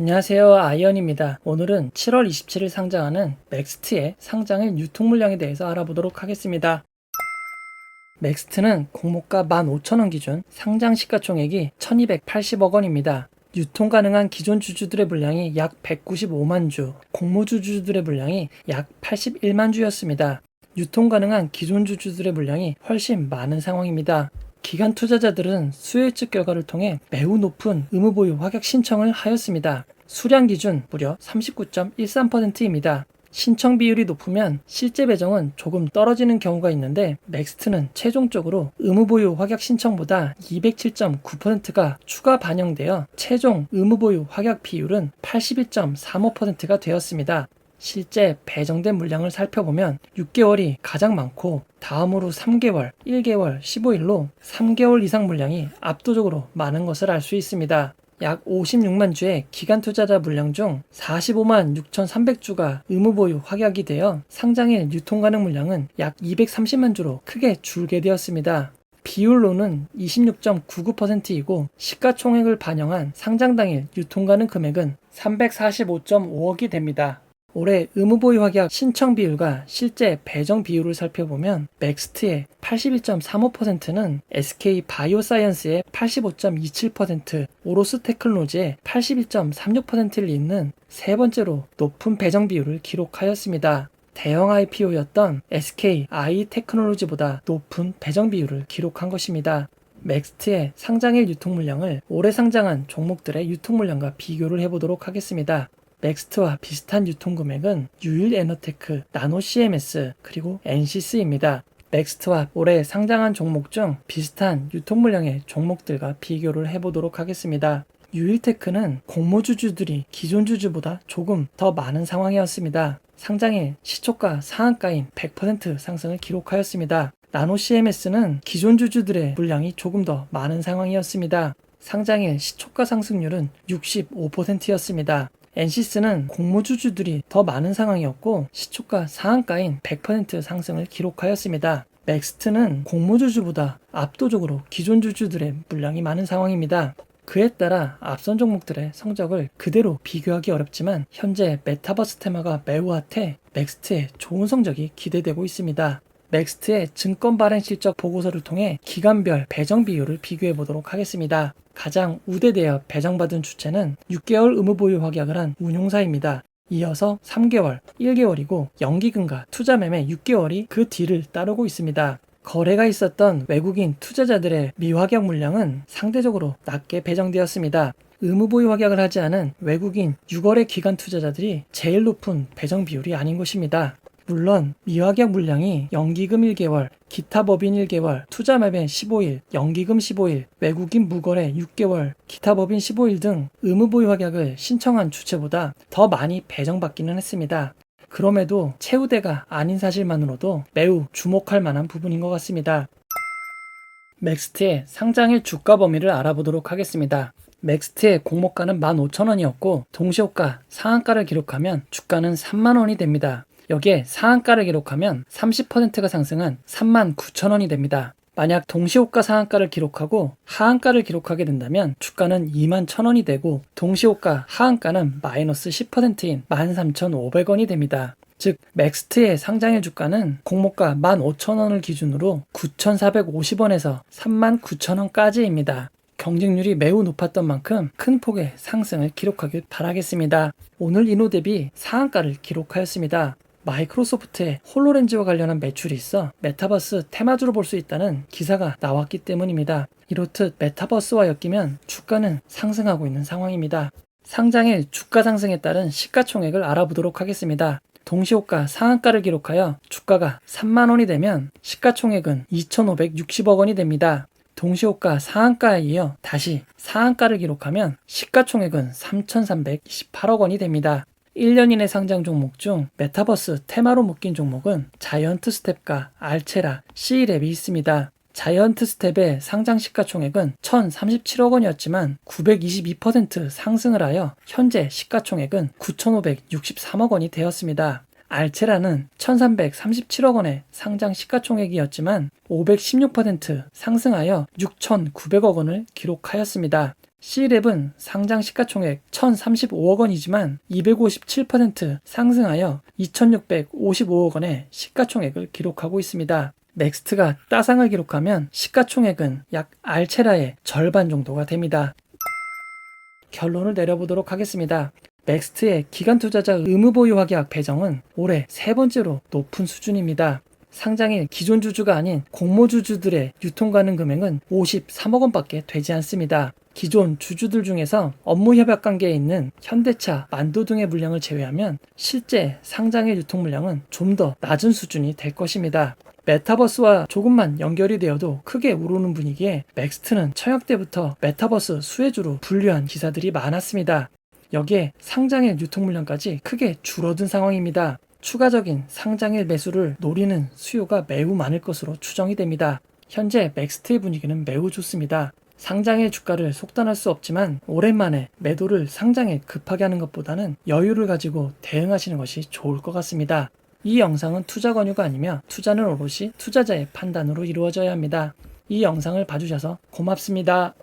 안녕하세요. 아이언입니다. 오늘은 7월 27일 상장하는 넥스트의 상장일 유통 물량에 대해서 알아보도록 하겠습니다. 넥스트는 공모가 15,000원 기준 상장 시가총액이 1280억 원입니다. 유통 가능한 기존 주주들의 물량이 약 195만 주, 공모주 주주들의 물량이 약 81만 주였습니다. 유통 가능한 기존 주주들의 물량이 훨씬 많은 상황입니다. 기관 투자자들은 수요 측 결과를 통해 매우 높은 의무 보유 확약 신청을 하였습니다. 수량 기준 무려 39.13%입니다. 신청 비율이 높으면 실제 배정은 조금 떨어지는 경우가 있는데 넥스트는 최종적으로 의무 보유 확약 신청보다 207.9%가 추가 반영되어 최종 의무 보유 확약 비율은 81.35%가 되었습니다. 실제 배정된 물량을 살펴보면 6개월이 가장 많고 다음으로 3개월, 1개월, 15일로 3개월 이상 물량이 압도적으로 많은 것을 알 수 있습니다. 약 56만 주의 기간 투자자 물량 중 45만 6,300주가 의무 보유 확약이 되어 상장일 유통 가능 물량은 약 230만 주로 크게 줄게 되었습니다. 비율로는 26.99%이고 시가총액을 반영한 상장 당일 유통 가능 금액은 345.5억이 됩니다. 올해 의무보유 확약 신청 비율과 실제 배정 비율을 살펴보면 맥스트의 81.35%는 SK 바이오사이언스의 85.27%, 오로스 테크놀로지의 81.36%를 잇는 세 번째로 높은 배정 비율을 기록하였습니다. 대형 IPO였던 SK 아이 테크놀로지보다 높은 배정 비율을 기록한 것입니다. 맥스트의 상장일 유통 물량을 올해 상장한 종목들의 유통 물량과 비교를 해보도록 하겠습니다. 맥스트와 비슷한 유통 금액은 유일 에너테크, 나노 CMS, 그리고 NCS입니다. 맥스트와 올해 상장한 종목 중 비슷한 유통 물량의 종목들과 비교를 해보도록 하겠습니다. 유일테크는 공모주주들이 기존 주주보다 조금 더 많은 상황이었습니다. 상장일 시초가 상한가인 100% 상승을 기록하였습니다. 나노 CMS는 기존 주주들의 물량이 조금 더 많은 상황이었습니다. 상장일 시초가 상승률은 65%였습니다. 엔시스는 공모주주들이 더 많은 상황이었고 시초가 상한가인 100% 상승을 기록하였습니다. 맥스트는 공모주주보다 압도적으로 기존 주주들의 물량이 많은 상황입니다. 그에 따라 앞선 종목들의 성적을 그대로 비교하기 어렵지만 현재 메타버스 테마가 매우 핫해 맥스트의 좋은 성적이 기대되고 있습니다. 넥스트의 증권 발행 실적 보고서를 통해 기간별 배정 비율을 비교해 보도록 하겠습니다. 가장 우대되어 배정받은 주체는 6개월 의무 보유 확약을 한 운용사입니다. 이어서 3개월, 1개월이고 연기금과 투자 매매 6개월이 그 뒤를 따르고 있습니다. 거래가 있었던 외국인 투자자들의 미확약 물량은 상대적으로 낮게 배정되었습니다. 의무 보유 확약을 하지 않은 외국인 6월의 기간 투자자들이 제일 높은 배정 비율이 아닌 것입니다. 물론 미확약 물량이 연기금 1개월, 기타 법인 1개월, 투자 매매 15일, 연기금 15일, 외국인 무거래 6개월, 기타 법인 15일 등 의무 보유 확약을 신청한 주체보다 더 많이 배정받기는 했습니다. 그럼에도 최우대가 아닌 사실만으로도 매우 주목할 만한 부분인 것 같습니다. 맥스트의 상장일 주가 범위를 알아보도록 하겠습니다. 맥스트의 공모가는 15,000원이었고 동시호가 상한가를 기록하면 주가는 3만원이 됩니다. 여기에 상한가를 기록하면 30%가 상승한 39,000원이 됩니다. 만약 동시호가 상한가를 기록하고 하한가를 기록하게 된다면 주가는 21,000원이 되고 동시호가 하한가는 마이너스 10%인 13,500원이 됩니다. 즉 맥스트의 상장일 주가는 공모가 15,000원을 기준으로 9,450원에서 39,000원까지입니다. 경쟁률이 매우 높았던 만큼 큰 폭의 상승을 기록하길 바라겠습니다. 오늘 인호 대비 상한가를 기록하였습니다. 마이크로소프트의 홀로렌즈와 관련한 매출이 있어 메타버스 테마주로 볼 수 있다는 기사가 나왔기 때문입니다. 이렇듯 메타버스와 엮이면 주가는 상승하고 있는 상황입니다. 상장일 주가 상승에 따른 시가총액을 알아보도록 하겠습니다. 동시호가 상한가를 기록하여 주가가 3만원이 되면 시가총액은 2,560억 원이 됩니다. 동시호가 상한가에 이어 다시 상한가를 기록하면 시가총액은 3,328억 원이 됩니다. 1년 이내 상장 종목 중 메타버스 테마로 묶인 종목은 자이언트 스텝과 알체라, C랩이 있습니다. 자이언트 스텝의 상장 시가총액은 1,037억 원이었지만 922% 상승을 하여 현재 시가총액은 9,563억 원이 되었습니다. 알체라는 1,337억 원의 상장 시가총액이었지만 516% 상승하여 6,900억 원을 기록하였습니다. C랩은 상장 시가총액 1,035억 원이지만 257% 상승하여 2,655억 원의 시가총액을 기록하고 있습니다. 넥스트가 따상을 기록하면 시가총액은 약 알체라의 절반 정도가 됩니다. 결론을 내려보도록 하겠습니다. 넥스트의 기간 투자자 의무 보유 확약 배정은 올해 세 번째로 높은 수준입니다. 상장일 기존 주주가 아닌 공모 주주들의 유통 가능 금액은 53억 원밖에 되지 않습니다. 기존 주주들 중에서 업무 협약 관계에 있는 현대차, 만도 등의 물량을 제외하면 실제 상장일 유통 물량은 좀 더 낮은 수준이 될 것입니다. 메타버스와 조금만 연결이 되어도 크게 오르는 분위기에 맥스트는 청약 때부터 메타버스 수혜주로 분류한 기사들이 많았습니다. 여기에 상장일 유통 물량까지 크게 줄어든 상황입니다. 추가적인 상장일 매수를 노리는 수요가 매우 많을 것으로 추정이 됩니다. 현재 맥스트의 분위기는 매우 좋습니다. 상장일 주가를 속단할 수 없지만 오랜만에 매도를 상장에 급하게 하는 것보다는 여유를 가지고 대응하시는 것이 좋을 것 같습니다. 이 영상은 투자 권유가 아니며 투자는 오롯이 투자자의 판단으로 이루어져야 합니다. 이 영상을 봐주셔서 고맙습니다.